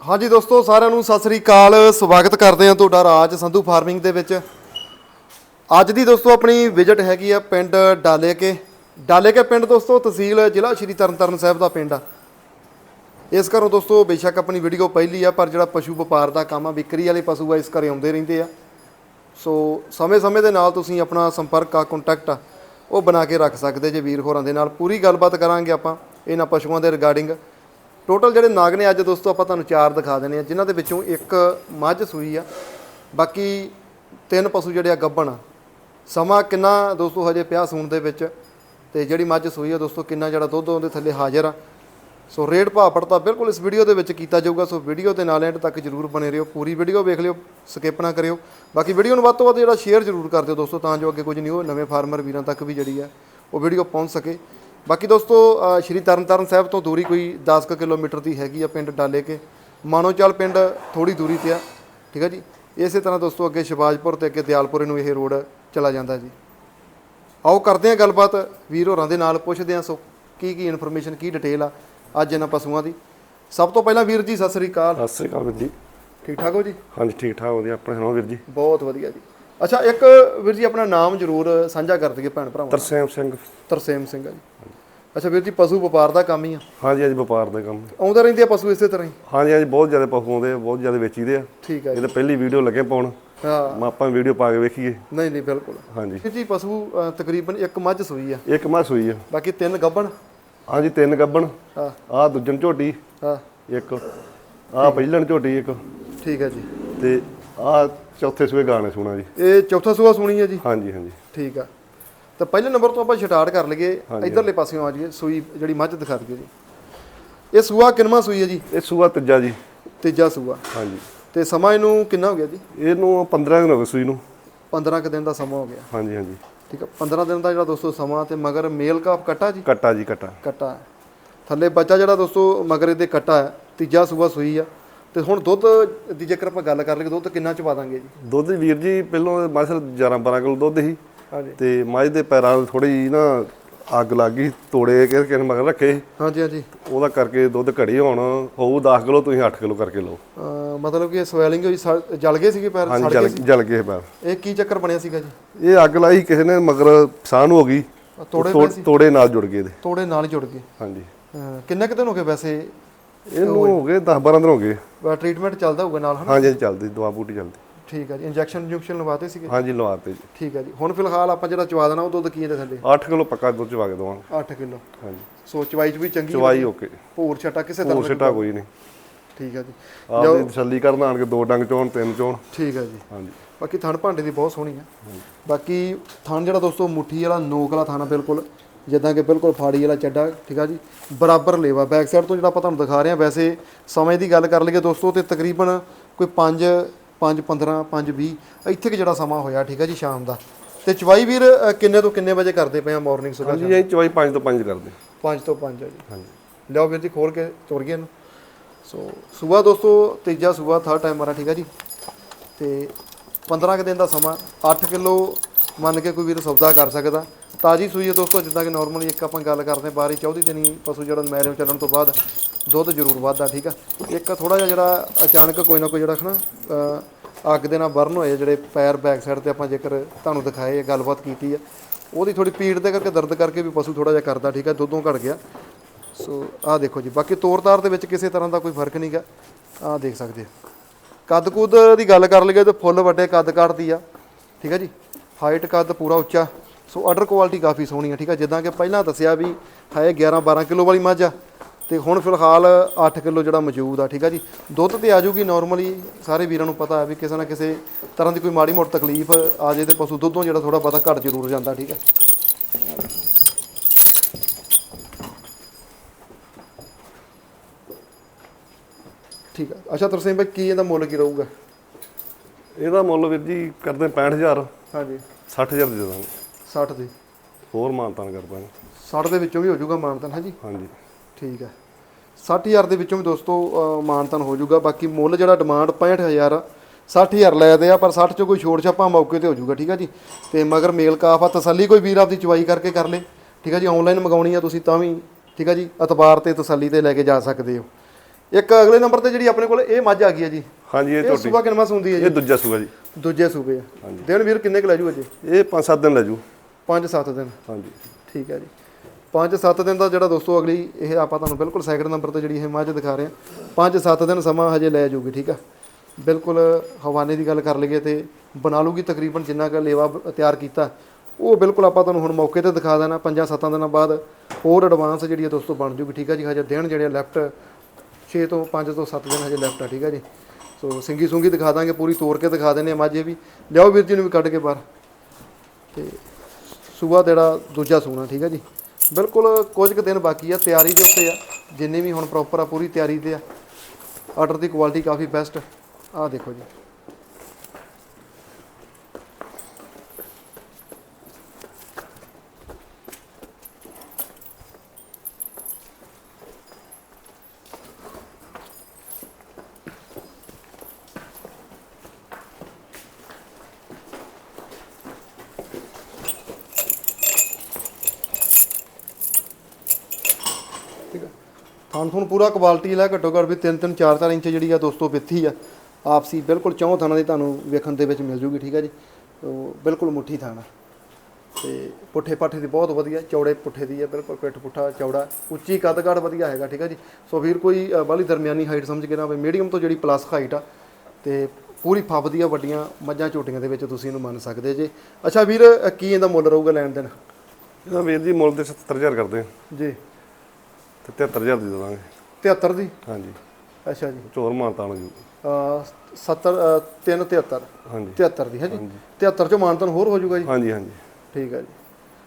ਹਾਂਜੀ ਦੋਸਤੋ, ਸਾਰਿਆਂ ਨੂੰ ਸਤਿ ਸ੍ਰੀ ਅਕਾਲ। ਸਵਾਗਤ ਕਰਦੇ ਹਾਂ ਤੁਹਾਡਾ ਰਾਜ ਸੰਧੂ ਫਾਰਮਿੰਗ ਦੇ ਵਿੱਚ। ਅੱਜ ਦੀ ਦੋਸਤੋ, ਆਪਣੀ ਵਿਜ਼ਿਟ ਹੈਗੀ ਆ ਪਿੰਡ ਡਾਲੇਕੇ। ਡਾਲੇਕੇ ਪਿੰਡ ਦੋਸਤੋ, ਤਹਿਸੀਲ ਜ਼ਿਲ੍ਹਾ ਸ਼੍ਰੀ ਤਰਨਤਾਰਨ ਸਾਹਿਬ ਦਾ ਪਿੰਡ ਆ। ਇਸ ਘਰੋਂ ਦੋਸਤੋ, ਬੇਸ਼ੱਕ ਆਪਣੀ ਵੀਡੀਓ ਪਹਿਲੀ ਆ, ਪਰ ਜਿਹੜਾ ਪਸ਼ੂ ਵਪਾਰ ਦਾ ਕੰਮ ਆ, ਵਿਕਰੀ ਵਾਲੇ ਪਸ਼ੂ ਆ, ਇਸ ਘਰੇ ਆਉਂਦੇ ਰਹਿੰਦੇ ਆ। ਸੋ, ਸਮੇਂ-ਸਮੇਂ ਦੇ ਨਾਲ ਤੁਸੀਂ ਆਪਣਾ ਸੰਪਰਕ ਆ ਕੰਟੈਕਟ ਆ, ਉਹ ਬਣਾ ਕੇ ਰੱਖ ਸਕਦੇ ਜੇ ਵੀਰ ਹੋਰਾਂ ਦੇ ਨਾਲ। ਪੂਰੀ ਗੱਲਬਾਤ ਕਰਾਂਗੇ ਆਪਾਂ ਇਹਨਾਂ ਪਸ਼ੂਆਂ ਦੇ ਰਿਗਾਰਡਿੰਗ ਟੋਟਲ ਜਿਹੜੇ ਨਾਗ ਨੇ ਅੱਜ ਦੋਸਤੋ ਆਪਾਂ ਤੁਹਾਨੂੰ ਚਾਰ ਦਿਖਾ ਦੇਣੇ ਆ, ਜਿਨ੍ਹਾਂ ਦੇ ਵਿੱਚੋਂ ਇੱਕ ਮੱਝ ਸੂਈ ਆ, ਬਾਕੀ ਤਿੰਨ ਪਸ਼ੂ ਜਿਹੜੇ ਆ ਗੱਭਣ ਸਮਾਂ ਕਿੰਨਾ ਦੋਸਤੋ ਹਜੇ ਪਿਆ ਸੂਣ ਦੇ ਵਿੱਚ, ਤੇ ਜਿਹੜੀ ਮੱਝ ਸੂਈ ਆ ਦੋਸਤੋ ਕਿੰਨਾ ਜਿਹੜਾ ਦੁੱਧ ਉਹਦੇ ਥੱਲੇ ਹਾਜ਼ਰ ਆ। ਸੋ ਰੇਟ ਭਾਅ ਪੜਤਾ ਬਿਲਕੁਲ ਇਸ ਵੀਡੀਓ ਦੇ ਵਿੱਚ ਕੀਤਾ ਜਾਊਗਾ, ਸੋ ਵੀਡੀਓ ਦੇ ਨਾਲ ਐਂਡ ਤੱਕ ਜਰੂਰ ਬਣੇ ਰਹੋ, ਪੂਰੀ ਵੀਡੀਓ ਵੇਖ ਲਿਓ, ਸਕਿਪ ਨਾ ਕਰਿਓ। ਬਾਕੀ ਵੀਡੀਓ ਨੂੰ ਵੱਧ ਤੋਂ ਵੱਧ ਜਿਹੜਾ ਸ਼ੇਅਰ ਜਰੂਰ ਕਰ ਦਿਓ ਦੋਸਤੋ, ਤਾਂ ਜੋ ਅੱਗੇ ਕੁਝ ਨਹੀਂ ਹੋ ਨਵੇਂ ਫਾਰਮਰ ਵੀਰਾਂ ਤੱਕ ਵੀ ਜਿਹੜੀ ਆ ਉਹ ਵੀਡੀਓ ਪਹੁੰਚ ਸਕੇ। ਬਾਕੀ ਦੋਸਤੋ ਸ਼੍ਰੀ ਤਰਨਤਾਰਨ ਸਾਹਿਬ ਤੋਂ ਦੂਰੀ ਕੋਈ 10 ਕੁ ਕਿਲੋਮੀਟਰ ਦੀ ਹੈਗੀ ਆ ਪਿੰਡ ਡਾਲੇ ਕੇ। ਮਾਨੋਚਲ ਪਿੰਡ ਥੋੜੀ ਦੂਰੀ ਤੇ ਆ ਠੀਕ ਆ ਜੀ? ਇਸੇ ਤਰ੍ਹਾਂ ਦੋਸਤੋ ਅੱਗੇ ਸ਼ਿਵਾਜਪੁਰ ਤੇ ਅੱਗੇ ਦਿਆਲਪੁਰੇ ਨੂੰ ਇਹ ਰੋਡ ਚਲਾ ਜਾਂਦਾ ਜੀ। ਆਓ ਕਰਦੇ ਹਾਂ ਗੱਲਬਾਤ ਵੀਰ ਹੋਰਾਂ ਦੇ ਨਾਲ ਪੁੱਛਦੇ ਹਾਂ ਸੋ ਕੀ ਕੀ ਇਨਫੋਰਮੇਸ਼ਨ ਕੀ ਡਿਟੇਲ ਆ ਅੱਜ ਇਹਨਾਂ ਪਸ਼ੂਆਂ ਦੀ। ਸਭ ਤੋਂ ਪਹਿਲਾਂ ਵੀਰ ਜੀ ਸਤਿ ਸ੍ਰੀ ਅਕਾਲ। ਸਤਿ ਸ੍ਰੀ ਅਕਾਲ ਵੀਰ ਜੀ। ਠੀਕ ਠਾਕ ਹੋ ਜੀ? ਹਾਂਜੀ ਠੀਕ ਠਾਕ ਵਧੀਆ। ਆਪਣੇ ਸੁਣਾਓ ਵੀਰ ਜੀ? ਬਹੁਤ ਵਧੀਆ ਜੀ। ਅੱਛਾ ਇੱਕ ਵੀਰ ਜੀ ਆਪਣਾ ਨਾਮ ਜ਼ਰੂਰ ਸਾਂਝਾ ਕਰ ਦਈਏ ਭੈਣ ਭਰਾਵਾਂ। ਤਰਸੇਮ ਸਿੰਘ। ਤਰਸੇਮ ਸਿੰਘ ਆ ਜੀ। ਅੱਛਾ ਵੀਰ ਜੀ ਪਸ਼ੂ ਵਪਾਰ ਦਾ ਕੰਮ ਹੀ ਆ। ਹਾਂਜੀ ਅੱਜ ਵਪਾਰ ਦਾ ਕੰਮ। ਆਉਂਦੇ ਰਹਿੰਦੇ ਆ ਪਸ਼ੂ ਇਸੇ ਤਰ੍ਹਾਂ ਹੀ? ਹਾਂਜੀ ਅੱਜ ਬਹੁਤ ਜ਼ਿਆਦਾ ਪਸ਼ੂ ਆਉਂਦੇ ਆ ਬਹੁਤ ਜ਼ਿਆਦਾ ਵੇਚੀਦੇ ਆ। ਠੀਕ ਜੀ ਇਹ ਤਾਂ ਪਹਿਲੀ ਵੀਡੀਓ ਲੱਗੇ ਪਾਉਣ। ਹਾਂ। ਮੈਂ ਆਪਾਂ ਵੀਡੀਓ ਪਾ ਕੇ ਵੇਖੀਏ। ਨਹੀਂ ਨਹੀਂ ਬਿਲਕੁਲ। ਹਾਂਜੀ। ਵੀਰ ਜੀ ਪਸ਼ੂ ਅ, ਤਕਰੀਬਨ ਇੱਕ ਮੱਝ ਸੂਈ ਆ। ਇੱਕ ਮੱਝ ਸੂਈ ਆ। ਬਾਕੀ ਤਿੰਨ ਗੱਭਣ। ਹਾਂਜੀ ਤਿੰਨ ਗੱਬਣ ਹਾਂ। ਆਹ ਦੂਜਣ ਝੋਟੀ ਹਾਂ। ਇੱਕ। ਆਹ ਪਹਿਲਣ ਝੋਟੀ ਇੱਕ। ਠੀਕ ਹੈ ਜੀ। ਤੇ ਆਹ ਚੌਥੇ ਸੂਏ ਗਾਣੇ ਸੁਣਾ ਜੀ। ਇਹ ਚੌਥਾ ਸੂਆ ਸੁਣੀ ਹੈ ਜੀ? ਹਾਂਜੀ ਹਾਂਜੀ। ਠੀਕ ਆ। ਤਾਂ ਪਹਿਲੇ ਨੰਬਰ ਤੋਂ ਆਪਾਂ ਸਟਾਰਟ ਕਰ ਲਈਏ ਇਧਰਲੇ ਪਾਸਿਓਂ ਆ ਜਾਈਏ ਸੂਈ ਜਿਹੜੀ ਮੱਝ ਦਿਖਾ ਦਈਏ ਜੀ। ਇਹ ਸੂਆ ਕਿੰਨਵਾਂ ਸੂਈ ਹੈ ਜੀ? ਇਹ ਸੂਆ ਤੀਜਾ ਜੀ। ਤੀਜਾ ਸੂਆ। ਹਾਂਜੀ। ਤੇ ਸਮਾਂ ਇਹਨੂੰ ਕਿੰਨਾ ਹੋ ਗਿਆ ਜੀ? ਇਹਨੂੰ 15 ਦਿਨ ਹੋ ਗਏ ਸੂਈ ਨੂੰ। 15 ਕੁ ਦਿਨ ਦਾ ਸਮਾਂ ਹੋ ਗਿਆ। ਹਾਂਜੀ ਹਾਂਜੀ। ਠੀਕ ਆ 15 ਦਿਨ ਦਾ ਜਿਹੜਾ ਦੋਸਤੋ ਸਮਾਂ ਤੇ ਮਗਰ ਮੇਲ ਕਾਪ ਕੱਟਾ ਜੀ? ਕੱਟਾ ਜੀ ਕੱਟਾ। ਕੱਟਾ। ਹੈ। ਥੱਲੇ ਬੱਚਾ ਜਿਹੜਾ ਦੋਸਤੋ ਮਗਰ ਇਹਦੇ ਕੱਟਾ ਹੈ ਤੀਜਾ ਸੂਆ ਸੂਈ ਆ। ਤੇ ਹੁਣ ਦੁੱਧ ਦੀ ਜੇਕਰ ਆਪਾਂ ਗੱਲ ਕਰ ਲਈਏ ਦੁੱਧ ਕਿੰਨਾ ਚ ਪਾ ਦਾਂਗੇ ਜੀ? ਦੁੱਧ ਵੀਰ ਜੀ ਪਹਿਲਾਂ ਮਸਲ 11 12 ਕਿਲੋ ਦੁੱਧ ਸੀ। ਤੇ ਮੱਝ ਦੇ ਪੈਰਾਂ ਨੂੰ ਥੋੜੀ ਨਾ ਅੱਗ ਲੱਗ ਗਈ ਤੋੜੇ ਕੇ ਕਿਨ ਮਗਰ ਰੱਖੇ। ਹਾਂਜੀ ਹਾਂਜੀ। ਉਹਦਾ ਕਰਕੇ ਦੁੱਧ ਘੜੀ ਹੁਣ ਹੋਊ 10 ਕਿਲੋ ਤੁਸੀਂ 8 ਕਿਲੋ ਕਰਕੇ ਲਓ। ਮਤਲਬ ਕਿ ਸਵੈਲਿੰਗ ਹੋਈ ਜਲ ਗਏ ਸੀਗੇ ਪੈਰ ਸੜ ਜਲ ਗਏ ਜਲ ਗਏ ਪੈਰ। ਇਹ ਕੀ ਚੱਕਰ ਬਣਿਆ ਸੀਗਾ ਜੀ? ਇਹ ਅੱਗ ਲਾਈ ਕਿਸੇ ਨੇ ਮਗਰ ਸਾਹ ਨੂੰ ਹੋ ਗਈ। ਤੋੜੇ ਨਾਲ ਜੁੜ ਗਏ ਇਹਦੇ। ਤੋੜੇ ਨਾਲ ਜੁੜ ਗਏ? ਹਾਂਜੀ। ਕਿੰਨੇ ਕੁ ਦਿਨ ਹੋ ਗਏ ਵੈਸੇ? ਇਹਨੂੰ ਹੋ ਗਏ 10 12 ਦਿਨ ਹੋ ਗਏ। ਟ੍ਰੀਟਮੈਂਟ ਚੱਲਦਾ ਹੋਊਗਾ ਨਾਲ ਹਾਂਜੀ ਚੱਲਦੀ ਦਵਾ ਬੂਟੀ ਚੱਲਦੀ। ਠੀਕ ਹੈ ਜੀ ਇੰਜੈਕਸ਼ਨ ਇੰਜੈਕਸ਼ਨ ਲਵਾਤੇ ਸੀਗੇ? ਹਾਂਜੀ ਲਵਾਤੇ ਜੀ। ਠੀਕ ਹੈ ਜੀ। ਹੁਣ ਫਿਲਹਾਲ ਆਪਾਂ ਜਿਹੜਾ ਚਵਾ ਦੇਣਾ ਉਹ ਦੁੱਧ ਕੀ ਇਹਦੇ ਥੱਲੇ? 8 ਕਿਲੋ ਪੱਕਾ ਦੁੱਧ ਚਵਾ ਕੇ ਦਵਾਂਗੇ। 8 ਕਿਲੋ। ਹਾਂਜੀ। ਸੋ ਚਵਾਈ ਚ ਵੀ ਚੰਗੀ ਚਵਾਈ ਓਕੇ। ਭੂਰ ਛਟਾ ਕਿਸੇ ਹੋਰ ਤਰ੍ਹਾਂ ਸਿੱਟਾ ਕੋਈ ਨਹੀਂ। ਠੀਕ ਹੈ ਜੀ। ਆਪਦੀ ਤਸੱਲੀ ਕਰਨ ਆਣ ਕੇ ਦੋ ਡੰਗ ਚੋਣ ਤਿੰਨ ਚੋਣ। ਠੀਕ ਹੈ ਜੀ। ਹਾਂਜੀ। ਬਾਕੀ ਥਣ ਭਾਂਡੇ ਦੀ ਬਹੁਤ ਸੋਹਣੀ ਹੈ ਬਾਕੀ ਥਣ ਜਿਹੜਾ ਦੋਸਤੋ ਮੁੱਠੀ ਵਾਲਾ ਨੋਕ ਵਾਲਾ ਥਣ ਆ ਬਿਲਕੁਲ। ਜਿੱਦਾਂ ਕਿ ਬਿਲਕੁਲ ਫਾੜੀ ਵਾਲਾ ਚੱਡਾ ਠੀਕ ਆ ਜੀ। ਬਰਾਬਰ ਲੇਵਾ। ਬੈਕ ਸਾਈਡ ਤੋਂ ਜਿਹੜਾ ਆਪਾਂ ਤੁਹਾਨੂੰ ਦਿਖਾ ਰਹੇ ਹਾਂ ਵੈਸੇ ਸਮੇਂ ਦੀ ਗੱਲ ਕਰ ਲਈਏ ਦੋਸਤੋ ਤੇ ਤਕਰੀਬਨ ਕੋਈ 5 5 15 5 20 ਇੱਥੇ ਕਿ ਜਿਹੜਾ ਸਮਾਂ ਹੋਇਆ ਠੀਕ ਆ ਜੀ ਸ਼ਾਮ ਦਾ। ਤੇ ਚਵਾਈ ਵੀਰ ਕਿੰਨੇ ਤੋਂ ਕਿੰਨੇ ਵਜੇ ਕਰਦੇ ਪਏ ਆ ਮਾਰਨਿੰਗ ਸੁਬਹ ਹਾਂਜੀ ਇਹ ਚਵਾਈ 5 ਤੋਂ 5 ਕਰਦੇ। 5 ਤੋਂ 5 ਆ ਜੀ। ਹਾਂਜੀ। ਲਿਆਓ ਵੀਰ ਜੀ ਖੋਲ ਕੇ ਤੁਰ ਗਏ ਇਹਨੂੰ। ਸੋ ਸੂਆ ਦੋਸਤੋ ਤੀਜਾ ਸੂਆ ਥਰਡ ਟਾਈਮ ਮਾਰਾ ਠੀਕ ਆ ਜੀ। ਤੇ 15 ਕੁ ਦਿਨ ਦਾ ਸਮਾਂ 8 ਕਿਲੋ ਮੰਨ ਕੇ ਕੋਈ ਵੀਰ ਸੌਦਾ ਕਰ ਸਕਦਾ। ਤਾਜੀ ਸੂਈ ਹੈ ਦੋਸਤੋ, ਜਿੱਦਾਂ ਕਿ ਨਾਰਮਲੀ ਇੱਕ ਆਪਾਂ ਗੱਲ ਕਰਦੇ ਹਾਂ ਬਾਰੀ 14 ਦਿਨੀ ਪਸ਼ੂ ਜਿਹੜਾ ਮੈਲੇ ਚੱਲਣ ਤੋਂ ਬਾਅਦ ਦੁੱਧ ਜ਼ਰੂਰ ਵੱਧਦਾ, ਠੀਕ ਆ? ਇੱਕ ਥੋੜਾ ਜਿਹਾ ਜਿਹੜਾ ਅਚਾਨਕ ਕੋਈ ਨਾ ਕੋਈ ਜਿਹੜਾ ਹਨਾ, ਅਹ, ਅੱਗ ਦੇ ਨਾਲ ਬਰਨ ਹੋਏ ਜਿਹੜੇ ਪੈਰ ਬੈਕ ਸਾਈਡ ਤੇ ਆਪਾਂ ਜੇਕਰ ਤੁਹਾਨੂੰ ਦਿਖਾਏ, ਗੱਲਬਾਤ ਕੀਤੀ ਆ, ਉਹਦੀ ਥੋੜੀ ਪੀੜ ਦੇ ਕਰਕੇ, ਦਰਦ ਕਰਕੇ ਵੀ ਪਸ਼ੂ ਥੋੜਾ ਜਿਹਾ ਕਰਦਾ, ਠੀਕ ਆ? ਦੁੱਧੋਂ ਘਟ ਗਿਆ। ਸੋ, ਆਹ ਦੇਖੋ ਜੀ, ਬਾਕੀ ਤੋਰ-ਤਾਰ ਦੇ ਵਿੱਚ ਕਿਸੇ ਤਰ੍ਹਾਂ ਦਾ ਕੋਈ ਫ਼ਰਕ ਨਹੀਂਗਾ ਆਹ ਦੇਖ ਸਕਦੇ ਆ। ਕੱਦ ਕੁੱਦ ਦੀ ਗੱਲ ਕਰ ਲਈਏ ਤਾਂ ਫੁੱਲ ਵੱਡੇ ਕੱਦ ਕੱਢਦੀ ਆ, ਠੀਕ ਆ ਜੀ? ਹਾਈਟ ਕੱਦ ਪੂਰਾ ਉੱਚਾ। ਸੋ ਆਰਡਰ ਕੁਆਲਿਟੀ ਕਾਫੀ ਸੋਹਣੀ ਆ ਠੀਕ ਆ? ਜਿੱਦਾਂ ਕਿ ਪਹਿਲਾਂ ਦੱਸਿਆ ਵੀ ਹੈ 11 12 ਕਿਲੋ ਵਾਲੀ ਮੱਝ ਆ ਤੇ ਹੁਣ ਫਿਲਹਾਲ 8 ਕਿਲੋ ਜਿਹੜਾ ਮੌਜੂਦ ਆ ਠੀਕ ਆ ਜੀ? ਦੁੱਧ ਤੇ ਆ ਜਾਊਗੀ ਨਾਰਮਲੀ ਸਾਰੇ ਵੀਰਾਂ ਨੂੰ ਪਤਾ ਹੈ ਵੀ ਕਿਸੇ ਨਾ ਕਿਸੇ ਤਰ੍ਹਾਂ ਦੀ ਕੋਈ ਮਾੜੀ ਮੋਟੀ ਤਕਲੀਫ ਆ ਜੇ ਤੇ ਪਸ਼ੂ ਦੁੱਧੋਂ ਜਿਹੜਾ ਥੋੜਾ ਬਹੁਤਾ ਘਟ ਜ਼ਰੂਰ ਜਾਂਦਾ ਠੀਕ ਆ? ਠੀਕ ਆ। ਅੱਛਾ ਤਰਸੇਮ ਭਾਈ ਕੀ ਇਹਦਾ ਮੁੱਲ ਕੀ ਰਹੂਗਾ? ਇਹਦਾ ਮੁੱਲ ਵੀਰ ਜੀ ਕਰਦੇ 65000 ਹਾਂਜੀ। 60000 ਦੇ ਦਾਂਗੇ 60 ਦੀ। ਹੋਰ ਮਾਨਤਾਨ ਕਰ ਦਾਂਗੇ। 60 ਦੇ ਵਿੱਚੋਂ ਵੀ ਹੋ ਜਾਊਗਾ ਮਾਨਤਨ ਹਾਂਜੀ? ਹਾਂਜੀ। ਠੀਕ ਹੈ। 60000 ਦੇ ਵਿੱਚੋਂ ਵੀ ਦੋਸਤੋ ਮਾਨਤਨ ਹੋ ਜਾਊਗਾ। ਬਾਕੀ ਮੁੱਲ ਜਿਹੜਾ ਡਿਮਾਂਡ 65000 ਆ 60000 ਲੈ ਦੇ ਆ ਪਰ 60 ਚੋਂ ਕੋਈ ਛੋੜ ਛਾਪਾ ਮੌਕੇ ਤੇ ਹੋ ਜਾਊਗਾ ਠੀਕ ਆ ਜੀ? ਤੇ ਮਗਰ ਮੇਲ ਕਾਫ ਆ ਤਸੱਲੀ ਕੋਈ ਵੀਰ ਆਪਦੀ ਚਵਾਈ ਕਰਕੇ ਕਰ ਲੇ ਠੀਕ ਆ ਜੀ? ਆਨਲਾਈਨ ਮੰਗਾਉਣੀ ਆ ਤੁਸੀਂ ਤਾਂ ਵੀ ਠੀਕ ਆ ਜੀ? ਅਤਬਾਰ ਤੇ ਤਸੱਲੀ ਤੇ ਲੈ ਕੇ ਜਾ ਸਕਦੇ ਹੋ। ਇੱਕ ਅਗਲੇ ਨੰਬਰ ਤੇ ਜਿਹੜੀ ਆਪਣੇ ਕੋਲ ਇਹ ਮੱਝ ਆ ਗਈ ਹੈ ਜੀ। ਹਾਂਜੀ ਇਹ ਝੋਟੀ ਸੂਬਾ ਕਿੰਨਾ ਹੁੰਦੀ ਹੈ ਜੀ? ਇਹ ਦੂਜਾ ਸੂਆ ਜੀ। ਦੂਜੇ ਸੂਬੇ ਆ। ਦਿਨ ਵੀਰ ਕਿੰਨੇ ਕੁ ਲੈ ਜੂ ਅਜੇ? ਇਹ 5-7 ਦਿਨ ਲੈ ਜੂ। 5-7 ਦਿਨ। ਹਾਂਜੀ। ਠੀਕ ਹੈ ਜੀ। 5-7 ਦਿਨ ਦਾ ਜਿਹੜਾ ਦੋਸਤੋ ਅਗਲੀ ਇਹ ਆਪਾਂ ਤੁਹਾਨੂੰ ਬਿਲਕੁਲ ਸੈਕਿੰਡ ਨੰਬਰ ਤੇ ਜਿਹੜੀ ਇਹ ਮੱਝ ਦਿਖਾ ਰਹੇ ਹਾਂ। 5-7 ਦਿਨ ਸਮਾਂ ਹਜੇ ਲੈ ਜਾਊਗੀ ਠੀਕ ਆ ਬਿਲਕੁਲ ਹਵਾਨੇ ਦੀ ਗੱਲ ਕਰ ਲਈਏ ਤੇ ਬਣਾ ਲੂਗੀ ਤਕਰੀਬਨ ਜਿੰਨਾ ਕੁ ਲੇਵਾ ਤਿਆਰ ਕੀਤਾ। ਉਹ ਬਿਲਕੁਲ ਆਪਾਂ ਤੁਹਾਨੂੰ ਹੁਣ ਮੌਕੇ ਤੇ ਦਿਖਾ ਦੇਣਾ 5-7 ਦਿਨਾਂ ਬਾਅਦ ਹੋਰ ਐਡਵਾਂਸ ਜਿਹੜੀ ਹੈ ਦੋਸਤੋ ਬਣ ਜੂਗੀ ਠੀਕ ਆ ਜੀ। ਹਜੇ ਦਿਨ ਜਿਹੜੇ ਲੈਫਟ 6 ਤੋਂ 5 ਤੋਂ 7 ਦਿਨ ਹਜੇ ਲੈਫਟ ਆ ਠੀਕ ਆ ਜੀ। ਸੋ ਸਿੰਗੀ ਸੁੰਗੀ ਦਿਖਾ ਦਾਂਗੇ ਪੂਰੀ ਤੋੜ ਕੇ ਦਿਖਾ ਦਿੰਦੇ ਆ ਮੱਝ ਵੀ। ਲਿਆਓ ਵੀਰ ਜੀ ਨੂੰ ਵੀ ਕੱਢ ਕੇ ਬਾਹਰ। ਤੇ ਸੂਆ ਜਿਹੜਾ ਦੂਜਾ ਸੂਣਾ, ਠੀਕ ਹੈ ਜੀ? ਬਿਲਕੁਲ ਕੁਝ ਕੁ ਦਿਨ ਬਾਕੀ ਆ, ਤਿਆਰੀ ਦੇ ਉੱਤੇ ਆ। ਜਿੰਨੇ ਵੀ ਹੁਣ ਪ੍ਰੋਪਰ ਆ, ਪੂਰੀ ਤਿਆਰੀ ਤੇ ਆ। ਆਰਡਰ ਦੀ ਕੁਆਲਿਟੀ ਕਾਫੀ ਬੈਸਟ ਆ ਦੇਖੋ ਜੀ। ਥਾਨ ਥੁਨ ਪੂਰਾ ਕੁਆਲਿਟੀ ਲੈ ਘੱਟੋ ਘੱਟ ਵੀ 3 3 4 4 ਇੰਚ ਜਿਹੜੀ ਆ ਦੋਸਤੋ ਵਿੱਥੀ ਆ। ਆਪਸੀ ਬਿਲਕੁਲ ਚੌਂ ਥਾਨਾਂ ਦੀ ਤੁਹਾਨੂੰ ਵੇਖਣ ਦੇ ਵਿੱਚ ਮਿਲ ਜੂਗੀ ਠੀਕ ਆ ਜੀ? ਤੋ ਬਿਲਕੁਲ ਮੁੱਠੀ ਥਾਣਾ। ਤੇ ਪੁੱਠੇ ਪਾਠੇ ਦੀ ਬਹੁਤ ਵਧੀਆ ਚੌੜੇ ਪੁੱਠੇ ਦੀ ਹੈ ਬਿਲਕੁਲ ਪਿੱਠ ਪੁੱਠਾ ਚੌੜਾ ਉੱਚੀ ਕੱਦ-ਕਾਠ ਵਧੀਆ ਹੈਗਾ ਠੀਕ ਆ ਜੀ? ਸੋ ਵੀਰ ਕੋਈ ਅ, ਬਾਹਲੀ ਦਰਮਿਆਨੀ ਹਾਈਟ ਸਮਝ ਕੇ ਨਾ ਹੋਵੇ ਮੀਡੀਅਮ ਤੋਂ ਜਿਹੜੀ ਪਲੱਸ ਹਾਈਟ ਆ ਤੇ ਪੂਰੀ ਫੱਬਦੀਆਂ ਵੱਡੀਆਂ ਮੱਝਾਂ ਝੋਟੀਆਂ ਦੇ ਵਿੱਚ ਤੁਸੀਂ ਇਹਨੂੰ ਮੰਨ ਸਕਦੇ ਜੇ। ਅੱਛਾ ਵੀਰ ਕੀ ਇਹਦਾ ਮੁੱਲ ਰਹੂਗਾ ਲੈਣ ਦੇਣ? ਇਹਦਾ ਵੀਰ ਜੀ ਮੁੱਲ ਦੇ 70000 ਕਰਦੇ ਆ। ਜੀ। ਤੇ 73000 ਦੇ ਦੇਵਾਂਗੇ 73 ਦੀ? ਹਾਂਜੀ। ਅੱਛਾ ਜੀ। ਚੋਰ ਮਾਨਤਾਨ ਜੀ। ਅ, 70 ਅ, 373 ਹਾਂਜੀ। 73 ਦੀ ਹੈ ਜੀ? 73 ਚੋਂ ਮਾਨਤਨ ਹੋਰ ਹੋ ਜਾਊਗਾ ਜੀ? ਹਾਂਜੀ ਹਾਂਜੀ। ਠੀਕ ਹੈ ਜੀ।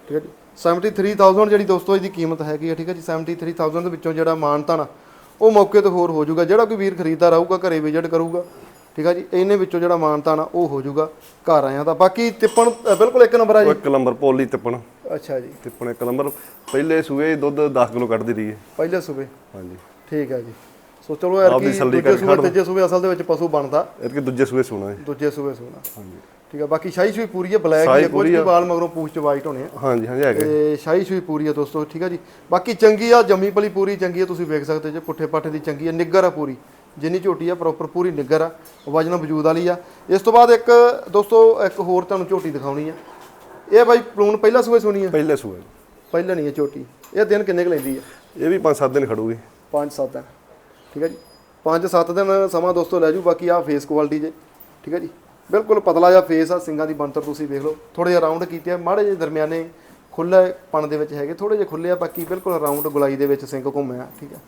ਠੀਕ ਹੈ ਜੀ। 73000 ਜਿਹੜੀ ਦੋਸਤੋ ਇਹਦੀ ਕੀਮਤ ਹੈਗੀ ਹੈ ਠੀਕ ਹੈ ਜੀ? 73000 ਦੇ ਵਿੱਚੋਂ ਜਿਹੜਾ ਮਾਨਤਨ ਆ ਉਹ ਮੌਕੇ ਤੇ ਹੋਰ ਹੋ ਜਾਊਗਾ। ਜਿਹੜਾ ਕੋਈ ਵੀਰ ਖਰੀਦਦਾਰ ਆਊਗਾ ਘਰੇ ਵਿਜ਼ਿਟ ਕਰੂਗਾ ਠੀਕ ਹੈ ਜੀ? ਇਹਨੇ ਵਿੱਚੋਂ ਜਿਹੜਾ ਮਾਨਤਨ ਆ ਉਹ ਹੋ ਜਾਊਗਾ ਘਰ ਆਇਆਂ ਦਾ। ਬਾਕੀ ਤਿੱਪਣ ਅ, ਬਿਲਕੁਲ ਇੱਕ ਨੰਬਰ ਆ ਉਹ ਜੀ। ਇੱਕ ਨੰਬਰ ਪੋਲੀ ਤਿੱਪਣ। ਅੱਛਾ ਜੀ। ਤਿੱਪਣ ਇੱਕ ਨੰਬਰ ਪਹਿਲੇ ਸੂਏ ਦੁੱਧ 10 ਕਿਲੋ ਕੱਢਦੀ ਰਹੀ ਹੈ। ਪਹਿਲੇ ਸੂਬੇ ਹਾਂਜੀ। ਠੀਕ ਹੈ ਜੀ। ਸੋ ਚਲੋ ਯਾਰ ਆਪਦੀ ਕੀ ਦੂਜੇ ਕਰਕੇ ਸੂਬੇ ਖੜ ਤੀਜੇ ਸੂਬੇ ਅਸਲ ਦੇ ਵਿੱਚ ਪਸ਼ੂ ਬਣਦਾ। ਇਹ ਕਿ ਦੂਜੇ ਸੂਏ ਸੋਣਾ ਹੈ। ਦੂਜੇ ਸੂਬੇ ਸੋਨਾ ਹਾਂਜੀ। ਠੀਕ ਹੈ ਬਾਕੀ ਸ਼ਾਹੀ ਸੂਈ ਪੂਰੀ ਹੈ ਬਲੈਕ ਸ਼ਾਹੀ ਹੈ ਕੁਝ ਪੂਰੀ ਵੀ ਆ। ਵਾਲ ਮਗਰੋਂ ਪੂਛ ਚ ਵਾਈਟ ਹੋਣੇ ਆ। ਹਾਂਜੀ ਹਾਂਜੀ ਹੈਗੇ। ਤੇ ਸ਼ਾਹੀ ਸੂਈ ਪੂਰੀ ਆ ਦੋਸਤੋ ਠੀਕ ਆ ਜੀ। ਬਾਕੀ ਚੰਗੀ ਆ ਜੰਮੀ ਪਲੀ ਪੂਰੀ ਚੰਗੀ ਆ ਤੁਸੀਂ ਵੇਖ ਸਕਦੇ ਜੇ ਪੁੱਠੇ ਪਾਠੇ ਦੀ ਚੰਗੀ ਆ ਨਿੱਗਰ ਆ ਪੂਰੀ। ਜਿੰਨੀ ਝੋਟੀ ਆ ਪ੍ਰੋਪਰ ਪੂਰੀ ਨਿੱਗਰ ਆ। ਵਜਨ ਵਜੂਦ ਵਾਲੀ ਆ। ਇਸ ਤੋਂ ਬਾਅਦ ਇੱਕ ਦੋਸਤੋ ਇੱਕ ਹੋਰ ਤੁਹਾਨੂੰ ਝੋਟੀ ਦਿਖਾਉਣੀ ਆ। ਇਹ ਬਾਈ ਪਲੂਨ ਪਹਿਲਾ ਸੂਏ ਸੁਣੀ ਆ। ਪਹਿਲੇ ਸੂਏ। ਪਹਿਲਾਂ ਨਹੀਂ ਹੈ ਝੋਟੀ ਇਹ ਦਿਨ ਕਿੰਨੇ ਕੁ ਲੈਂਦੀ ਆ? ਇਹ ਵੀ 5-7 ਦਿਨ ਖੜੂਗੀ। 5-7 ਦਿਨ ਠੀਕ ਹੈ ਜੀ। 5-7 ਦਿਨ ਸਮਾਂ ਦੋਸਤੋ ਲੈ ਜੂ ਬਾਕੀ ਆ ਫੇਸ ਕੁਆਲਿਟੀ ਜੇ। ਠੀਕ ਹੈ ਜੀ। ਬਿਲਕੁਲ ਪਤਲਾ ਜਿਹਾ ਫੇਸ ਆ ਸਿੰਗਾਂ ਦੀ ਬਣਤਰ ਤੁਸੀਂ ਵੇਖ ਲਓ। ਥੋੜੇ ਜਿਹਾ ਰਾਉਂਡ ਕੀਤੇ ਆ ਮਾੜੇ ਜਿਹੇ ਦਰਮਿਆਨੇ ਖੁੱਲੇ ਪਣ ਦੇ ਵਿੱਚ ਹੈਗੇ ਥੋੜੇ ਜਿਹੇ ਖੁੱਲੇ ਆ ਬਾਕੀ ਬਿਲਕੁਲ ਰਾਉਂਡ ਗੁਲਾਈ ਦੇ ਵਿੱਚ ਸਿੰਗ ਘੁੰਮਿਆ ਠੀਕ ਹੈ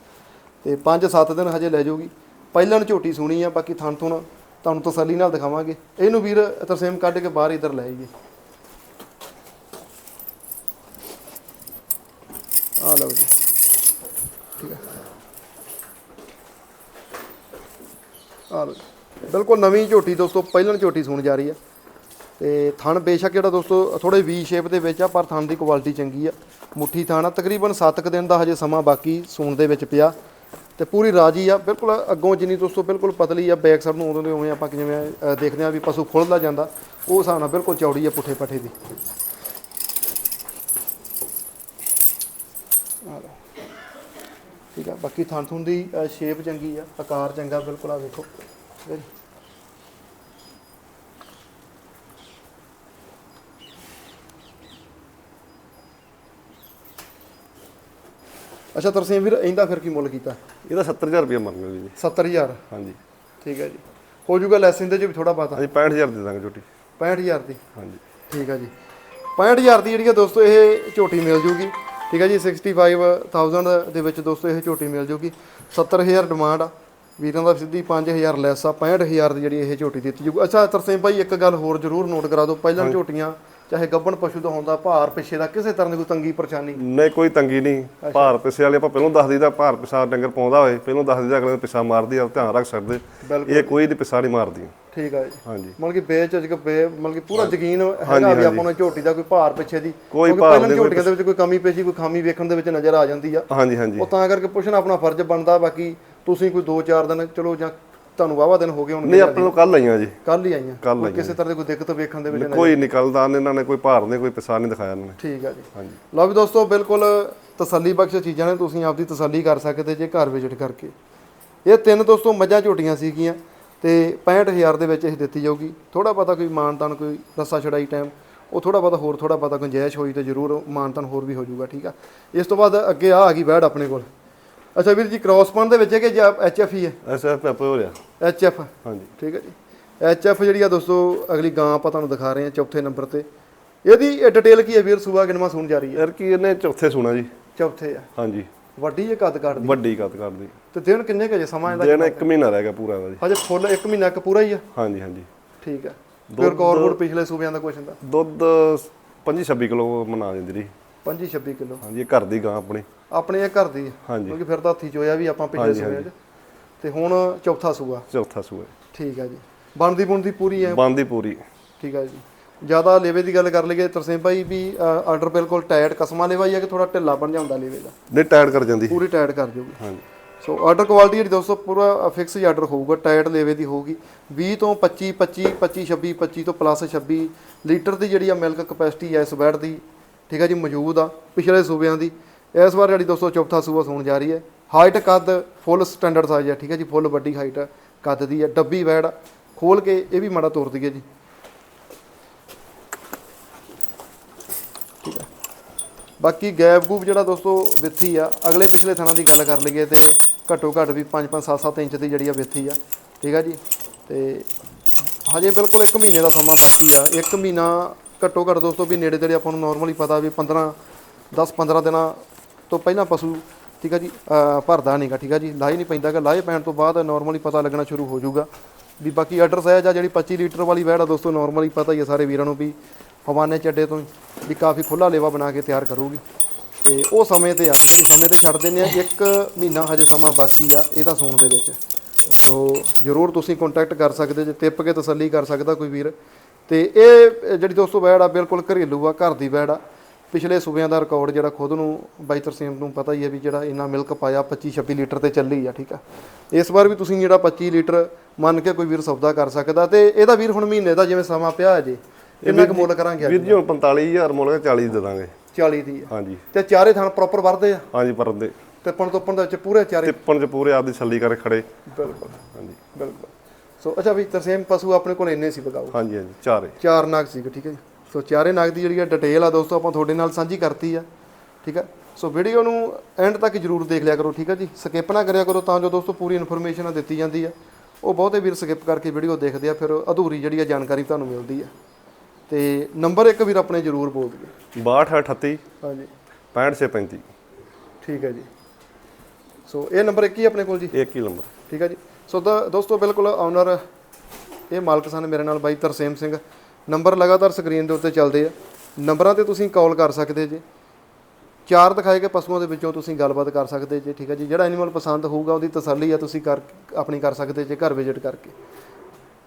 ਤੇ 5-7 ਦਿਨ ਹਜੇ ਲੈ ਜਾਊਗੀ। ਪਹਿਲਾਂ ਝੋਟੀ ਸੁਣੀ ਆ ਬਾਕੀ ਥਣ ਥੁਣ ਤੁਹਾਨੂੰ ਤਸੱਲੀ ਨਾਲ ਦਿਖਾਵਾਂਗੇ। ਇਹਨੂੰ ਵੀਰ ਤਰਸੇਮ ਕੱਢ ਕੇ ਬਾਹਰ ਇਧਰ ਲੈ ਆਈਏ। ਆ ਲਓ ਜੀ। ਠੀਕ ਹੈ। ਆ ਲਓ ਬਿਲਕੁਲ ਨਵੀਂ ਝੋਟੀ ਦੋਸਤੋ, ਪਹਿਲਾਂ ਝੋਟੀ ਸੁਣ ਜਾ ਰਹੀ ਹੈ ਤੇ ਥਣ ਬੇਸ਼ੱਕ ਜਿਹੜਾ ਦੋਸਤੋ ਥੋੜੇ ਵੀ ਸ਼ੇਪ ਦੇ ਵਿੱਚ ਆ, ਪਰ ਥਣ ਦੀ ਕੁਆਲਿਟੀ ਚੰਗੀ ਆ। ਮੁੱਠੀ ਥਣ ਆ। ਤਕਰੀਬਨ 7 ਦਿਨ ਦਾ ਹਜੇ ਸਮਾਂ ਬਾਕੀ ਸੂਣ ਦੇ ਵਿੱਚ ਪਿਆ। ਤੇ ਪੂਰੀ ਰਾਜੀ ਆ। ਬਿਲਕੁਲ ਅੱਗੋਂ ਜਿੰਨੀ ਦੋਸਤੋ ਬਿਲਕੁਲ ਪਤਲੀ ਆ ਬੈਕ ਸਾਈਡ ਨੂੰ ਉਦੋਂ ਦੇ ਉਵੇਂ ਆਪਾਂ ਜਿਵੇਂ ਦੇਖਦੇ ਆ ਵੀ ਪਸ਼ੂ ਖੁੱਲਦਾ ਜਾਂਦਾ। ਉਹ ਹਿਸਾਬ ਨਾਲ ਬਿਲਕੁਲ ਚੌੜੀ ਆ ਪੁੱਠੇ ਪੱਠੇ ਦੀ ਆ ਲਓ। ਠੀਕ ਆ। ਬਾਕੀ ਥਣ ਥੁਣ ਦੀ ਸ਼ੇਪ ਚੰਗੀ ਆ। ਆਕਾਰ ਚੰਗਾ ਬਿਲਕੁਲ ਆ ਵੇਖੋ। ਠੀਕ ਆ ਜੀ। ਅੱਛਾ ਤਰਸੇਮ ਵੀਰ ਇਹਦਾ ਫਿਰ ਕੀ ਮੁੱਲ ਕੀਤਾ? ਇਹਦਾ 70000 ਰੁਪਏ ਮੰਗੋ ਜੀ। 70000 ਹਾਂਜੀ। ਠੀਕ ਹੈ ਜੀ। ਹੋ ਜਾਊਗਾ ਲੈਸਨ ਦੇ ਚ ਵੀ ਥੋੜਾ ਬਾਤਾ ਹਾਂਜੀ 65000 ਦੇ ਦਾਂਗੇ ਝੋਟੀ। 65000 ਦੀ? ਹਾਂਜੀ। ਠੀਕ ਹੈ ਜੀ। 65000 ਦੀ ਜਿਹੜੀ ਹੈ ਦੋਸਤੋ ਇਹ ਝੋਟੀ ਮਿਲ ਜੂਗੀ। ਠੀਕ ਹੈ ਜੀ 65000 ਦੇ ਵਿੱਚ ਦੋਸਤੋ ਇਹ ਝੋਟੀ ਮਿਲ ਜੂਗੀ। 70000 ਡਿਮਾਂਡ ਆ। ਵੀਰਾਂ ਦਾ ਸਿੱਧੀ 5000 ਲੈਸ ਆ। 65000 ਦੀ ਜਿਹੜੀ ਇਹ ਝੋਟੀ ਦਿੱਤੀ ਜੂਗੀ। ਅੱਛਾ ਤਰਸੇਮ ਭਾਈ ਇੱਕ ਗੱਲ ਹੋਰ ਜ਼ਰੂਰ ਨੋਟ ਕਰਾ ਦਿਓ। ਪਹਿਲਾਂ ਝੋਟੀਆਂ ਚਾਹੇ ਗੱਬਣ ਪਸ਼ੂ ਦਾ ਹੁੰਦਾ ਭਾਰ ਪਿੱਛੇ ਦਾ ਕਿਸੇ ਤਰ੍ਹਾਂ ਦੀ ਕੋਈ ਤੰਗੀ ਪਰੇਸ਼ਾਨੀ? ਨਹੀਂ ਕੋਈ ਤੰਗੀ ਨਹੀਂ। ਭਾਰ ਪਿੱਛੇ ਵਾਲੇ ਆਪਾਂ ਪਹਿਲਾਂ ਦੱਸ ਦਈਦਾ ਭਾਰ ਪਿੱਛਾ ਡੰਗਰ ਪਾਉਂਦਾ ਹੋਏ ਪਹਿਲਾਂ ਦੱਸ ਦਈਦਾ ਅਗਲੇ ਪਿੱਛਾ ਮਾਰਦੀ ਆ ਧਿਆਨ ਰੱਖ ਸਕਦੇ। ਇਹ ਕੋਈ ਨਹੀਂ ਪਿੱਛਾ ਨਹੀਂ ਮਾਰਦੀ। ਠੀਕ ਹੈ ਜੀ। ਹਾਂਜੀ। ਮਤਲਬ ਕਿ ਬੇਚਜਕ ਬੇ ਮਤਲਬ ਕਿ ਪੂਰਾ ਯਕੀਨ ਹੈਗਾ ਵੀ ਆਪਾਂ ਨੂੰ ਝੋਟੀ ਦਾ ਕੋਈ ਭਾਰ ਪਿੱਛੇ ਦੀ। ਕੋਈ ਭਾਰ ਨਹੀਂ, ਝੋਟੀਆਂ ਦੇ ਵਿੱਚ ਕੋਈ ਕਮੀ ਪੇਸ਼ੀ ਕੋਈ ਖਾਮੀ ਵੇਖਣ ਦੇ ਵਿੱਚ ਨਜ਼ਰ ਆ ਜਾਂਦੀ ਆ। ਹਾਂਜੀ ਹਾਂਜੀ। ਉਹ ਤਾਂ ਕਰਕੇ ਪੁੱਛਣਾ ਆਪਣਾ ਫਰਜ਼ ਬਣਦਾ ਬਾਕੀ ਤੁਸੀਂ ਕੋਈ 2-4 ਦਿਨ ਚਲੋ ਜਾਂ ਤੁਹਾਨੂੰ ਵਾਵਾ ਦਿਨ ਹੋ ਗਏ ਨਹੀਂ ਹੋਣਗੇ ਆਪਣੇ ਨੂੰ ਕੱਲ ਆਈਆਂ ਜੀ। ਕੱਲ ਹੀ ਆਈਆਂ। ਕੱਲ੍ਹ ਕੋਈ ਕਿਸੇ ਤਰ੍ਹਾਂ ਦੀ ਕੋਈ ਦਿੱਕਤ ਵੇਖਣ ਦੇ ਵਿੱਚ ਨਹੀਂ ਕੋਈ ਨਿਕਲਦਾ ਨੀ, ਇਹਨਾਂ ਨੇ ਕੋਈ ਭਾਰ ਨਹੀਂ ਕੋਈ ਪਿੱਛਾ ਨਹੀਂ ਦਿਖਾਇਆ ਇਹਨਾਂ ਨੇ। ਠੀਕ ਆ ਜੀ। ਹਾਂਜੀ। ਲਓ ਵੀ ਦੋਸਤੋ ਬਿਲਕੁਲ ਤਸੱਲੀ ਬਖਸ਼ ਚੀਜ਼ਾਂ ਨੇ ਤੁਸੀਂ ਆਪਦੀ ਤਸੱਲੀ ਕਰ ਸਕਦੇ ਜੇ ਘਰ ਵਿਜ਼ਿਟ ਕਰਕੇ। ਇਹ ਤਿੰਨ ਦੋਸਤੋ ਮੱਝਾਂ ਝੋਟੀਆਂ ਸੀਗੀਆਂ ਤੇ 65000 ਦੇ ਵਿੱਚ ਇਹ ਦਿੱਤੀ ਜਾਊਗੀ। ਥੋੜਾ ਪਤਾ ਕੋਈ ਮਾਨਤਾਨ ਕੋਈ ਰੱਸਾ ਛੜਾਈ ਟਾਈਮ ਉਹ ਥੋੜਾ ਪਤਾ ਹੋਰ ਥੋੜਾ ਪਤਾ ਗੁੰਜਾਇਸ਼ ਹੋਈ ਤੇ ਜ਼ਰੂਰ ਮਾਨਤਾਨ ਹੋਰ ਵੀ ਹੋ ਜਾਊਗਾ ਠੀਕ ਆ? ਇਸ ਤੋਂ ਬਾਅਦ ਅੱਗੇ ਆ ਆ ਗਈ ਬੈੜ ਆਪਣੇ ਕੋਲ। ਅੱਛਾ ਵੀਰ ਜੀ ਕ੍ਰਾਸ ਪਨ ਦੇ ਵਿੱਚ ਹੈ ਕਿ ਜਾਂ ਐਚ ਐਫ ਹੀ ਹੈ। ਐਸਾ ਪੈਪੇ ਹੋ ਰਿਹਾ। ਐਚ ਐਫ ਹਾਂਜੀ। ਠੀਕ ਹੈ ਜੀ। ਐਚ ਐਫ ਜਿਹੜੀ ਆ ਦੋਸਤੋ ਅਗਲੀ ਗਾਂ ਆਪਾਂ ਤੁਹਾਨੂੰ ਦਿਖਾ ਰਹੇ ਹਾਂ ਚੌਥੇ ਨੰਬਰ ਤੇ। ਇਹਦੀ ਡਿਟੇਲ ਕੀ ਹੈ ਵੀਰ? ਸੂਆ ਕਿਨਵਾ ਸੁਣ ਜਾ ਰਹੀ ਹੈ। ਯਾਰ ਕੀ ਇਹਨੇ ਚੌਥੇ ਸੁਣਾ ਜੀ? ਚੌਥੇ ਆ। ਹਾਂਜੀ। ਵੱਡੀ ਜੇ ਕੱਦ ਕੱਢਦੀ ਵੱਡੀ ਕੱਦ ਕਰਦੀ ਤੇ ਦਿਨ ਕਿੰਨੇ ਕੁ ਜੇ ਸਮਾਂ ਇਹਦਾ ਦਿਨ ਇੱਕ ਮਹੀਨਾ ਰਹਿ ਗਿਆ ਪੂਰਾ ਇਹਦਾ ਜੀ। ਹਜੇ ਫੁੱਲ 1 ਮਹੀਨਾ ਇੱਕ ਪੂਰਾ ਹੀ ਆ। ਹਾਂਜੀ ਹਾਂਜੀ। ਠੀਕ ਆ। ਫਿਰ ਕਾਰਬੋਰਡ ਪਿਛਲੇ ਸੂਬਿਆਂ ਦਾ ਕੁਛ ਹੁੰਦਾ ਦੁੱਧ 25 26 ਕਿਲੋ ਮਨਾ ਦਿੰਦੀ ਰਹੀ। 25 26 ਕਿਲੋ। ਹਾਂਜੀ ਘਰ ਦੀ ਗਾਂ ਆਪਣੀ। ਆਪਣੇ ਇਹ ਘਰ ਦੀ। ਹਾਂਜੀ। ਕਿਉਂਕਿ ਫਿਰ ਤਾਂ ਹੱਥੀ ਚੋਇਆ ਵੀ ਆਪਾਂ ਪਿਛਲੇ ਸੂਬਿਆਂ 'ਚ। ਤੇ ਹੁਣ ਚੌਥਾ ਸੂਆ। ਚੌਥਾ ਸੂਆ। ਠੀਕ ਆ ਜੀ। ਬਣਦੀ ਬੁਣਦੀ ਪੂਰੀ ਹੈ ਬੰਦੀ ਪੂਰੀ। ਠੀਕ ਆ ਜੀ। ਜ਼ਿਆਦਾ ਲੇਵੇ ਦੀ ਗੱਲ ਕਰ ਲਈਏ ਤਰਸੇਮ ਭਾਈ ਵੀ ਆਰਡਰ ਬਿਲਕੁਲ ਟਾਇਟ ਕਸਮਾ ਲੇਵਾ ਹੀ ਆ ਕਿ ਥੋੜਾ ਢਿੱਲਾ ਬਣ ਜਾਂਦਾ ਲੇਵੇ ਦਾ? ਨਹੀਂ ਟਾਇਰ ਕਰ ਜਾਂਦੀ। ਪੂਰੀ ਟਾਇਟ ਕਰ ਦਿਓਗੇ ਹਾਂਜੀ। ਸੋ ਆਰਡਰ ਕੁਆਲਿਟੀ ਜਿਹੜੀ ਦੋਸਤੋ ਪੂਰਾ ਫਿਕਸ ਹੀ ਆਰਡਰ ਹੋਊਗਾ ਟਾਇਟ ਲੇਵੇ ਦੀ ਹੋਊਗੀ। 20 ਤੋਂ 25 25 25 26 25 ਤੋਂ ਪਲੱਸ 26 ਲੀਟਰ ਦੀ ਜਿਹੜੀ ਆ ਮਿਲਕ ਕਪੈਸਿਟੀ ਹੈ ਇਸ ਬੈਡ ਦੀ ਠੀਕ ਹੈ ਜੀ ਮੌਜੂਦ ਆ ਪਿਛਲੇ ਸੂਬਿਆਂ ਦੀ। ਇਸ ਵਾਰ ਜਿਹੜੀ ਦੋਸਤੋ ਚੌਥਾ ਸੂਬਾ ਸੌਣ ਜਾ ਰਹੀ ਹੈ। ਹਾਈਟ ਕੱਦ ਫੁੱਲ ਸਟੈਂਡਰਡ ਸਾਈਜ਼ ਹੈ, ਠੀਕ ਹੈ ਜੀ ਫੁੱਲ ਵੱਡੀ ਹਾਈਟ ਕੱਦ ਦੀ ਹੈ, ਡੱਬੀ ਬੈਡ ਖੋਲ ਕੇ ਇਹ ਵੀ ਮਾੜਾ ਤੋਰ ਦਈਏ ਜੀ। ਠੀਕ ਹੈ। ਬਾਕੀ ਗੈਪ ਗੂਪ ਜਿਹੜਾ ਦੋਸਤੋ ਵਿੱਥੀ ਆ, ਅਗਲੇ ਪਿਛਲੇ ਥਾਣਾ ਦੀ ਗੱਲ ਕਰ ਲਈਏ ਤੇ ਘੱਟੋ ਘੱਟ ਵੀ 5 5 7 7 ਇੰਚ ਦੀ ਜਿਹੜੀ ਆ ਵਿੱਥੀ ਆ, ਠੀਕ ਆ ਜੀ। ਤੇ ਹਜੇ ਬਿਲਕੁਲ 1 ਮਹੀਨੇ ਦਾ ਸਮਾਂ ਬਾਕੀ ਆ 1 ਮਹੀਨਾ ਘੱਟੋ ਘੱਟ ਦੋਸਤੋ ਵੀ ਨੇੜੇ ਤੇੜੇ ਆਪਾਂ ਨੂੰ ਨਾਰਮਲੀ ਪਤਾ ਵੀ 15 10 15 ਦਿਨਾਂ ਤੋਂ ਪਹਿਲਾਂ ਪਸ਼ੂ, ਠੀਕ ਆ ਜੀ, ਅਹ, ਭਰਦਾ ਨਹੀਂਗਾ ਠੀਕ ਆ ਜੀ, ਲਾਹੇ ਨਹੀਂ ਪੈਂਦਾਗਾ ਲਾਹੇ ਪੈਣ ਤੋਂ ਬਾਅਦ ਨਾਰਮਲੀ ਪਤਾ ਲੱਗਣਾ ਸ਼ੁਰੂ ਹੋ ਜਾਊਗਾ ਵੀ ਬਾਕੀ ਆਰਡਰ ਹੈ ਜਾਂ ਜਿਹੜੀ 25 ਲੀਟਰ ਵਾਲੀ ਵੈੜ ਆ ਦੋਸਤੋ ਨਾਰਮਲੀ ਪਤਾ ਹੀ ਆ ਸਾਰੇ ਵੀਰਾਂ ਨੂੰ ਵੀ ਹਵਾਨੇ ਚੱਡੇ ਤੋਂ ਵੀ ਕਾਫੀ ਖੁੱਲਾ ਲੇਵਾ ਬਣਾ ਕੇ ਤਿਆਰ ਕਰੂਗੀ। ਤੇ ਉਹ ਸਮੇਂ ਤੇ ਆ ਜੀ ਸਮੇਂ ਤੇ ਛੱਡ ਦਿੰਦੇ ਆ, ਇੱਕ ਮਹੀਨਾ ਹਜੇ ਸਮਾਂ ਬਾਕੀ ਆ ਇਹਦਾ ਸੌਣ ਦੇ ਵਿੱਚ। ਸੋ ਜਰੂਰ ਤੁਸੀਂ ਕੰਟੈਕਟ ਕਰ ਸਕਦੇ ਜੇ, ਟਿੱਪ ਕੇ ਤਸੱਲੀ ਕਰ ਸਕਦਾ ਕੋਈ ਵੀਰ। ਤੇ ਇਹ ਜਿਹੜੀ ਦੋਸਤੋ ਵੈੜ ਆ, ਬਿਲਕੁਲ ਘਰੇਲੂ ਆ, ਘਰ ਦੀ ਵੈੜ ਆ। ਪਿਛਲੇ ਸੂਬਿਆਂ ਦਾ ਰਿਕਾਰਡ ਜਿਹੜਾ ਖੁਦ ਨੂੰ ਬਾਈ ਤਰਸੇਮ ਨੂੰ ਪਤਾ ਹੀ ਹੈ ਵੀ ਜਿਹੜਾ ਇੰਨਾ ਮਿਲਕ ਪਾਇਆ 25 26 ਲੀਟਰ ਤੇ ਚੱਲੀ ਆ ਠੀਕ ਆ। ਇਸ ਵਾਰ ਵੀ ਤੁਸੀਂ ਜਿਹੜਾ 25 ਲੀਟਰ ਮੰਨ ਕੇ ਕੋਈ ਵੀਰ ਸੌਦਾ ਕਰ ਸਕਦਾ ਤੇ ਇਹਦਾ ਵੀਰ ਹੁਣ ਮਹੀਨੇ ਦਾ ਜਿਵੇਂ ਸਮਾਂ ਪਿਆ ਹੈ ਜੀ ਕਿੰਨਾ ਕੁ ਮੁੱਲ ਕਰਾਂਗੇ? ਵੀਰ ਜੀ ਹੁਣ 45000 ਮੁੱਲ ਕੇ 40 ਦੇ ਦਾਂਗੇ। 40 ਦੀ ਆ। ਹਾਂਜੀ। ਤੇ ਚਾਰੇ ਥਣ ਪ੍ਰੋਪਰ ਵਰਦੇ ਆ? ਹਾਂਜੀ ਪਰ ਦੇ ਤਿੱਪਣ ਤੋਪਣ ਦੇ ਵਿੱਚ ਪੂਰੇ ਚਾਰੇ? ਟਿੱਪਣ ਚ ਪੂਰੇ ਆਪਦੀ ਛੱਲੀ ਕਰਕੇ ਖੜੇ। ਬਿਲਕੁਲ। ਹਾਂਜੀ। ਬਿਲਕੁਲ। ਸੋ ਅੱਛਾ ਵੀ ਤਰਸੇਮ ਪਸ਼ੂ ਆਪਣੇ ਕੋਲ ਇੰਨੇ ਸੀ ਬਗਾਓ। ਹਾਂਜੀ ਹਾਂਜੀ। ਚਾਰੇ। ਚਾਰ ਨਾਗ ਸੀਗੇ ਠੀਕ ਹੈ ਜੀ। ਸੋ ਚਾਰੇ ਨਾਗ ਦੀ ਜਿਹੜੀ ਆ ਡਿਟੇਲ ਆ ਦੋਸਤੋ ਆਪਾਂ ਤੁਹਾਡੇ ਨਾਲ ਸਾਂਝੀ ਕਰਤੀ ਆ ਠੀਕ ਆ? ਸੋ ਵੀਡੀਓ ਨੂੰ ਐਂਡ ਤੱਕ ਜਰੂਰ ਦੇਖ ਲਿਆ ਕਰੋ ਠੀਕ ਆ ਜੀ? ਸਕਿਪ ਨਾ ਕਰਿਆ ਕਰੋ ਤਾਂ ਜੋ ਦੋਸਤੋ ਪੂਰੀ ਇਨਫੋਰਮੇਸ਼ਨ ਆ ਦਿੱਤੀ ਜਾਂਦੀ ਆ। ਉਹ ਬਹੁਤੇ ਵੀਰ ਸਕਿਪ ਕਰਕੇ ਵੀਡੀਓ ਦੇਖਦੇ ਆ ਫਿਰ ਅਧੂਰੀ ਜਿਹੜੀ ਆ ਜਾਣਕਾਰੀ ਤੁਹਾਨੂੰ ਮਿਲਦੀ ਆ। ਤੇ ਨੰਬਰ ਇੱਕ ਵੀਰ ਆਪਣੇ ਜਰੂਰ ਬੋਲ ਦਿਓ 6238 ਹਾਂਜੀ। 6535 ਠੀਕ ਹੈ ਜੀ। ਸੋ ਇਹ ਨੰਬਰ ਇੱਕ ਹੀ ਆਪਣੇ ਕੋਲ ਜੀ? ਇੱਕ ਹੀ ਨੰਬਰ ਠੀਕ ਹੈ ਜੀ। ਸੋ ਦੋਸਤੋ ਬਿਲਕੁਲ ਓਨਰ ਇਹ ਮਾਲਕ ਸਨ ਮੇਰੇ ਨਾਲ ਬਾਈ ਤਰਸੇਮ ਸਿੰਘ। ਨੰਬਰ ਲਗਾਤਾਰ ਸਕਰੀਨ ਦੇ ਉੱਤੇ ਚੱਲਦੇ ਆ। ਨੰਬਰਾਂ ਤੇ ਤੁਸੀਂ ਕਾਲ ਕਰ ਸਕਦੇ ਜੇ। ਚਾਰ ਦਿਖਾਏ ਗਏ ਪਸ਼ੂਆਂ ਦੇ ਵਿੱਚੋਂ ਤੁਸੀਂ ਗੱਲਬਾਤ ਕਰ ਸਕਦੇ ਜੇ, ਠੀਕ ਹੈ ਜੀ? ਜਿਹੜਾ ਐਨੀਮਲ ਪਸੰਦ ਹੋਊਗਾ, ਉਹਦੀ ਤਸੱਲੀ ਆ ਤੁਸੀਂ ਕਰ, ਆਪਣੀ ਕਰ ਸਕਦੇ ਜੇ ਘਰ ਵਿਜ਼ਿਟ ਕਰਕੇ।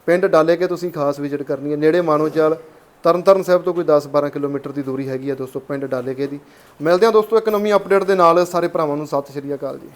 ਪਿੰਡ ਡਾਲੇ ਕੇ ਤੁਸੀਂ ਖਾਸ ਵਿਜ਼ਿਟ ਕਰਨੀ ਹੈ ਨੇੜੇ ਮਾਨੋਚਾਲ, ਤਰਨਤਾਰਨ ਸਾਹਿਬ ਤੋਂ ਕੋਈ 10-12 ਕਿਲੋਮੀਟਰ ਦੀ ਦੂਰੀ ਹੈਗੀ ਹੈ ਦੋਸਤੋ, ਪਿੰਡ ਡਾਲੇ ਕੇ ਦੀ। ਮਿਲਦੇ ਹਾਂ ਦੋਸਤੋ ਇੱਕ ਨਵੀਂ ਅਪਡੇਟ ਦੇ ਨਾਲ। ਸਾਰੇ ਭਰਾਵਾਂ ਨੂੰ ਸਤਿ ਸ਼੍ਰੀ ਅਕਾਲ ਜੀ।